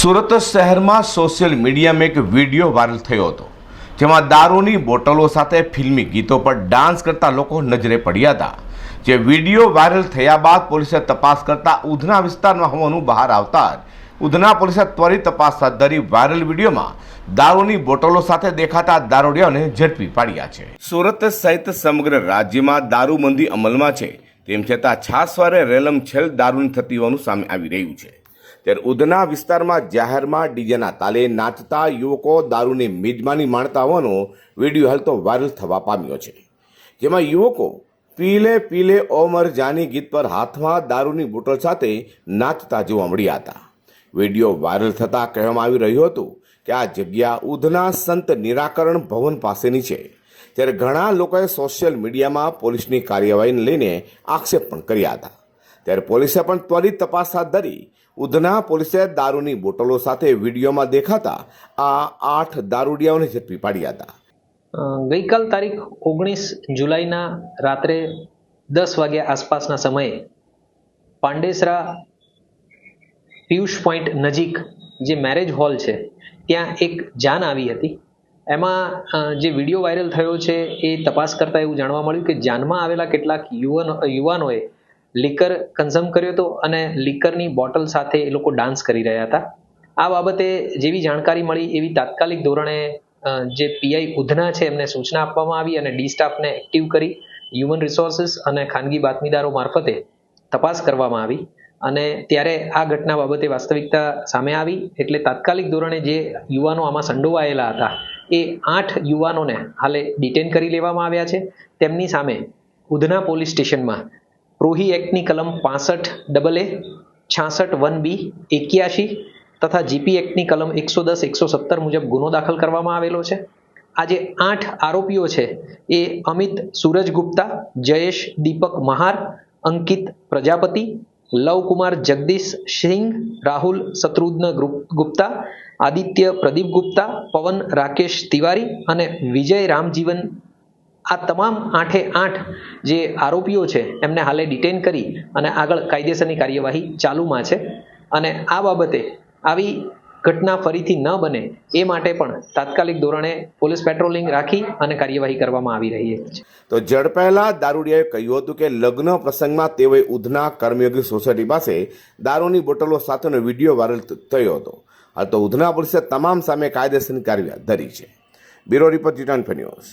સુરત શહેરમાં સોશિયલ મીડિયામાં એક વીડિયો વાયરલ થયો હતો. જેમાં દારૂની બોટલો સાથે ફિલ્મી ગીતો પર ડાન્સ કરતા લોકો નજરે પડ્યા હતા. જે વીડિયો વાયરલ થયા બાદ પોલીસે તપાસ કરતા ઉધના વિસ્તારમાં હોવાનું બહાર આવતા ઉધના પોલીસે ત્વરિત તપાસ હાથ ધરી વાયરલ વિડીયોમાં દારૂની બોટલો સાથે દેખાતા દારૂડિયાઓને ઝડપી પાડ્યા છે. સુરત સહિત સમગ્ર રાજ્યમાં દારૂબંધી અમલમાં છે. તેમ છતાં છાસવારે રેલમ છેલ દારૂની થતી હોવાનું સામે આવી રહ્યું છે. ત્યારે ઉધના વિસ્તારમાં જાહેરમાં ડીજેના તાલે નાચતા યુવકો દારૂની મિજમાની માણતા હોવાનો વીડિયો હાલ તો વાયરલ થવા પામ્યો છે. જેમાં યુવકો પીલે પીલે ઓમર જાની ગીત પર હાથમાં દારૂની બોટલ સાથે નાચતા જોવા મળ્યા હતા. વીડિયો વાયરલ થતાં કહેવામાં આવી રહ્યું હતું કે આ જગ્યા ઉધના સંત નિરાકરણ ભવન પાસેની છે. ત્યારે ઘણા લોકોએ સોશિયલ મીડિયામાં પોલીસની કાર્યવાહીને લઈને આક્ષેપ પણ કર્યા હતા. ત્યારે પોલીસે પણ ત્વરિત તપાસ હાથ ધરી ઉધના પોલીસે દારૂની બોટલો સાથે વિડીયોમાં દેખાતા આ આઠ દારૂડિયાઓને ઝડપી પાડ્યા હતા. ગઈકાલ તારીખ ઓગણીસ જુલાઈના રાત્રે દસ વાગ્યા આસપાસના સમયે પાંડેસરા પિયુષ પોઈન્ટ નજીક જે મેરેજ હોલ છે, ત્યાં એક જાન આવી હતી. એમાં જે વીડિયો વાયરલ થયો છે એ તપાસ કરતાં એવું જાણવા મળ્યું કે જાનમાં આવેલા કેટલાક યુવાન યુવાનોએ લીકર કન્ઝમ કર્યો હતો અને લિકરની બોટલ સાથે એ લોકો ડાન્સ કરી રહ્યા હતા. આ બાબતે જેવી જાણકારી મળી એવી તાત્કાલિક ધોરણે જે પીઆઈ ઉધના છે એમને સૂચના આપવામાં આવી અને ડી સ્ટાફને એક્ટિવ કરી હ્યુમન રિસોર્સિસ અને ખાનગી બાતમીદારો મારફતે તપાસ કરવામાં આવી. અને ત્યારે આ ઘટના બાબતે વાસ્તવિકતા સામે આવી. એટલે તાત્કાલિક ધોરણે જે યુવાનો આમાં સંડોવાયેલા હતા, એ આઠ યુવાનોને હાલે ડિટેન કરી લેવામાં આવ્યા છે. તેમની સામે ઉધના પોલીસ સ્ટેશનમાં પ્રોહી એક્ટની કલમ પાસઠ ડબલ એ, છાસઠ વન બી, એક્યાશી તથા જીપી એક્ટની કલમ એકસો દસ, એકસો સત્તર મુજબ ગુનો દાખલ કરવામાં આવેલો છે. આ જે આઠ આરોપીઓ છે એ અમિત સૂરજ ગુપ્તા, જયેશ દીપક મહાર, અંકિત પ્રજાપતિ, લવકુમાર જગદીશ સિંહ રાહુલ શત્રુઘ્ન ગુપ્તા, આદિત્ય પ્રદીપ ગુપ્તા, પવન રાકેશ તિવારી અને વિજય રામજીવન આ તમામ આઠે આઠ જે આરોપીઓ છે, એમને હાલે ડિટેન કરી અને આગળ કાયદેસરની કાર્યવાહી ચાલુમાં છે. અને આ બાબતે આવી ઘટના ફરીથી ન બને એ માટે પણ તાત્કાલિક ધોરણે પોલીસ પેટ્રોલિંગ રાખી અને કાર્યવાહી કરવામાં આવી રહી છે. તો ઝડપાયેલા દારૂડિયાએ કહ્યું હતું કે લગ્ન પ્રસંગમાં તેઓએ ઉધના કર્મયોગી સોસાયટી પાસે દારૂની બોટલો સાથેનો વીડિયો વાયરલ થયો હતો. હાલ તો ઉધના પોલીસે તમામ સામે કાયદેસરની કાર્યવાહી ધરી છે. બ્યુરો રિપોર્ટ રિટર્ન ન્યૂઝ.